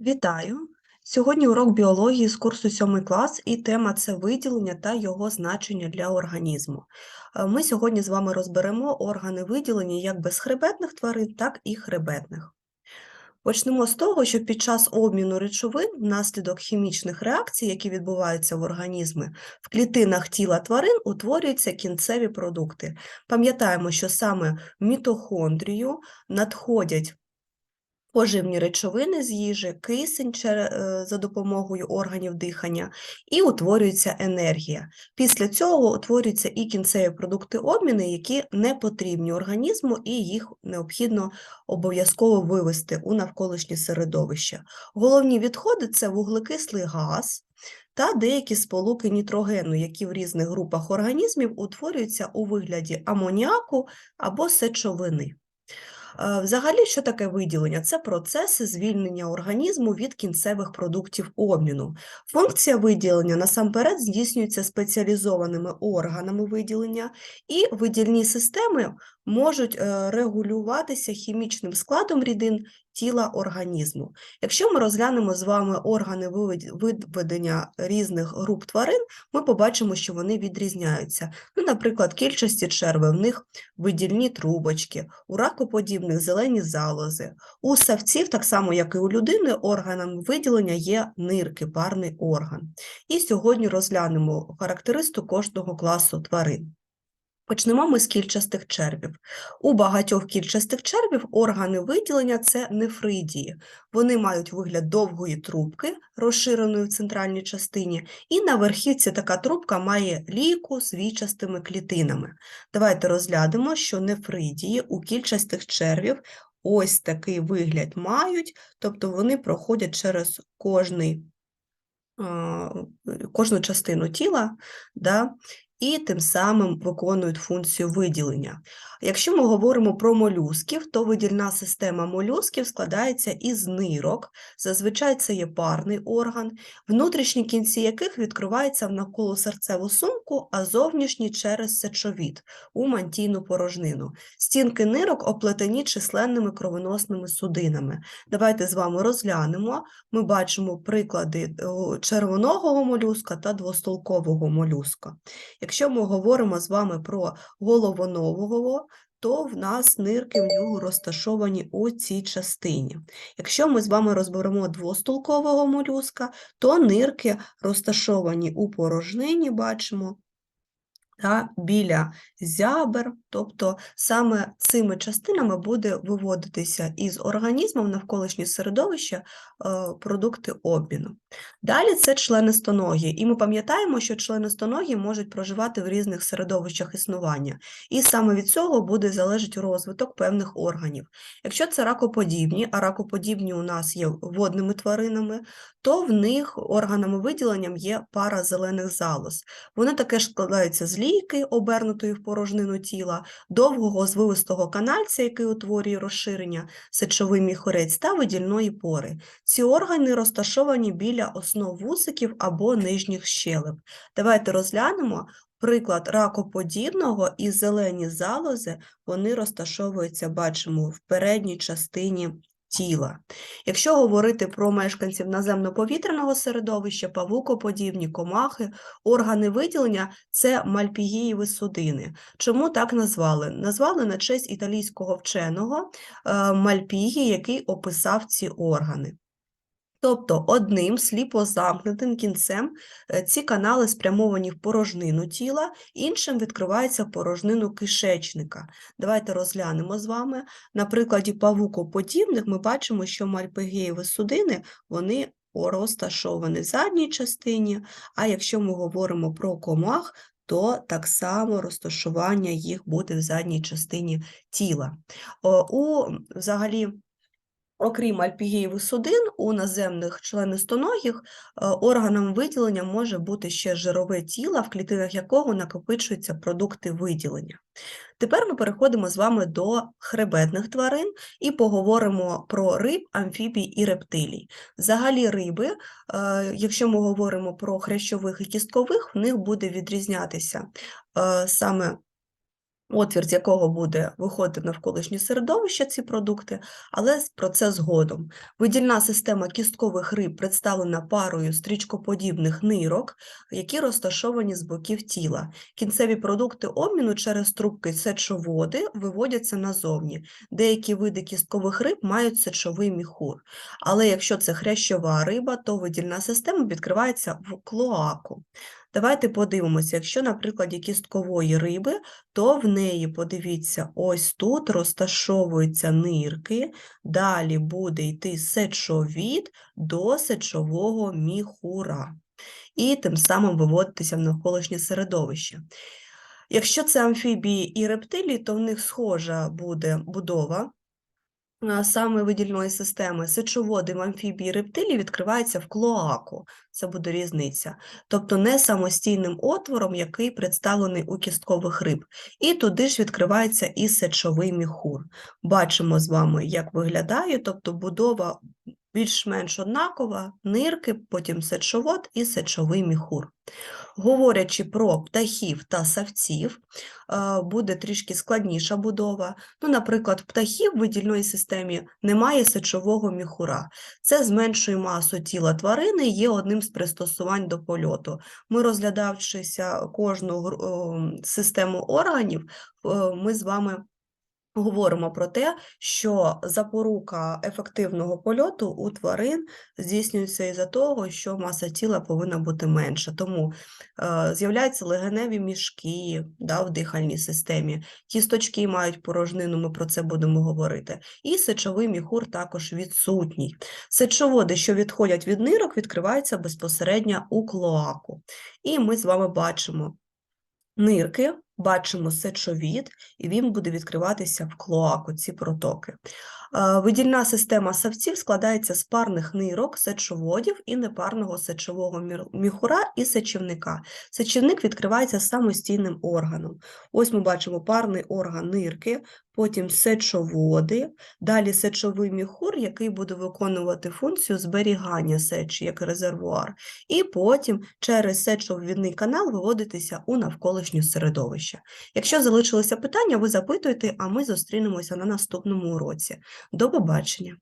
Вітаю! Сьогодні урок біології з курсу 7 клас, і тема це виділення та його значення для організму. Е, Ми сьогодні з вами розберемо органи виділення як безхребетних тварин, так і хребетних. Почнемо з того, що під час обміну речовин внаслідок хімічних реакцій, які відбуваються в організмі, в клітинах тіла тварин утворюються кінцеві продукти. Пам'ятаємо, що саме мітохондрію надходять поживні речовини з їжі, кисень е, за допомогою органів дихання, і утворюється енергія. Після цього утворюються і кінцеві продукти обміну, які не потрібні організму, і їх необхідно обов'язково вивести у навколишнє середовище. Головні відходи це вуглекислий газ. Та деякі сполуки нітрогену, які в різних групах організмів утворюються у вигляді амоніаку або сечовини. Взагалі, що таке виділення? Це процеси звільнення організму від кінцевих продуктів обміну. Функція виділення насамперед здійснюється спеціалізованими органами виділення, і видільні системи можуть е, регулюватися хімічним складом рідин тіла організму. Якщо ми розглянемо з вами органи виведення різних груп тварин, ми побачимо, що вони відрізняються. Ну, наприклад, кільчасті черви, в них видільні трубочки, у ракоподібних зелені залози. У савців, так само як і у людини, органом виділення є нирки, парний орган. І сьогодні розглянемо характеристику кожного класу тварин. Почнемо ми з кільчастих червів. У багатьох кільчастих червів органи виділення це нефридії. Вони мають вигляд довгої трубки, розширеної в центральній частині, і на верхівці така трубка має лійку з вічастими клітинами. Давайте розглянемо, що нефридії у кільчастих червів ось такий вигляд мають, тобто вони проходять через кожний, кожну частину тіла, да, і тим самим виконують функцію виділення. Якщо ми говоримо про молюсків, то видільна система молюсків складається із нирок, зазвичай це є парний орган, внутрішні кінці яких відкриваються в навколосерцеву сумку, а зовнішні через сечовід у мантійну порожнину. Стінки нирок оплетені численними кровоносними судинами. Давайте з вами розглянемо. Ми бачимо приклади о, червоногого молюска та двостолкового молюска. Якщо ми говоримо з вами про головонового, то в нас нирки в нього розташовані у цій частині. Якщо ми з вами розберемо двостулкового молюска, то нирки розташовані у порожнині, бачимо, та біля зябер, тобто саме цими частинами буде виводитися із організму в навколишнє середовище е, продукти обміну. Далі це членистоногі, і ми пам'ятаємо, що членистоногі можуть проживати в різних середовищах існування, і саме від цього буде залежати розвиток певних органів. Якщо це ракоподібні, а ракоподібні у нас є водними тваринами, то в них органами виділенням є пара зелених залоз. Вони таке складаються з лійки, обернутої в порожнину тіла, довгого звивистого канальця, який утворює розширення, сечовий міхорець та видільної пори. Ці органи розташовані біля основ вусиків або нижніх щелеп. Давайте розглянемо приклад ракоподібного і зелені залози, вони розташовуються, бачимо, в передній частині тіла. Якщо говорити про мешканців наземно-повітряного середовища, павукоподібні, комахи, органи виділення – це мальпігієві судини. Чому так назвали? Назвали на честь італійського вченого е, Мальпігі, який описав ці органи. Тобто одним сліпозамкнутим кінцем е, ці канали спрямовані в порожнину тіла, іншим відкривається порожнину кишечника. Давайте розглянемо з вами. На прикладі павукоподібних ми бачимо, що мальпигеєві судини вони розташовані в задній частині, а якщо ми говоримо про комах, то так само розташування їх буде в задній частині тіла. У взагалі Окрім альпігієвих судин, у наземних членистоногих е, органом виділення може бути ще жирове тіло, в клітинах якого накопичуються продукти виділення. Тепер ми переходимо з вами до хребетних тварин і поговоримо про риб, амфібій і рептилій. Взагалі риби, е, якщо ми говоримо про хрящових і кісткових, в них буде відрізнятися е, саме отвір, з якого буде виходити навколишнє середовище ці продукти, але про це згодом. Видільна система кісткових риб представлена парою стрічкоподібних нирок, які розташовані з боків тіла. Кінцеві продукти обміну через трубки сечоводи виводяться назовні. Деякі види кісткових риб мають сечовий міхур. Але якщо це хрящова риба, то видільна система відкривається в клоаку. Давайте подивимося, якщо на прикладі кісткової риби, то в неї, подивіться, ось тут розташовуються нирки, далі буде йти сечовід до сечового міхура. І тим самим виводитися в навколишнє середовище. Якщо це амфібії і рептилії, то в них схожа буде будова. Саме видільної системи сечоводим амфібії і рептилії відкривається в клоаку. Це буде різниця. Тобто не самостійним отвором, який представлений у кісткових риб. І туди ж відкривається і сечовий міхур. Бачимо з вами, як виглядає, тобто будова більш-менш однакова, нирки, потім сечовод і сечовий міхур. Говорячи про птахів та савців, е, буде трішки складніша будова. Ну, наприклад, птахів в видільної системі немає сечового міхура. Це зменшує масу тіла тварини, і є одним з пристосувань до польоту. Ми, розглядавшися кожну систему органів, е, ми з вами говоримо про те, що запорука ефективного польоту у тварин здійснюється із-за того, що маса тіла повинна бути менша. Тому е, з'являються легеневі мішки да, в дихальній системі, кісточки мають порожнину, ми про це будемо говорити. І сечовий міхур також відсутній. Сечоводи, що відходять від нирок, відкриваються безпосередньо у клоаку. І ми з вами бачимо нирки, бачимо сечовід, і він буде відкриватися в клоаку, ці протоки. Е, Видільна система савців складається з парних нирок, сечоводів і непарного сечового міхура і сечівника. Сечівник відкривається самостійним органом. Ось ми бачимо парний орган нирки, потім сечоводи, далі сечовий міхур, який буде виконувати функцію зберігання сечі як резервуар, і потім через сечовідний канал виводитися у навколишнє середовище. Якщо залишилися питання, ви запитуйте, а ми зустрінемося на наступному уроці. До побачення!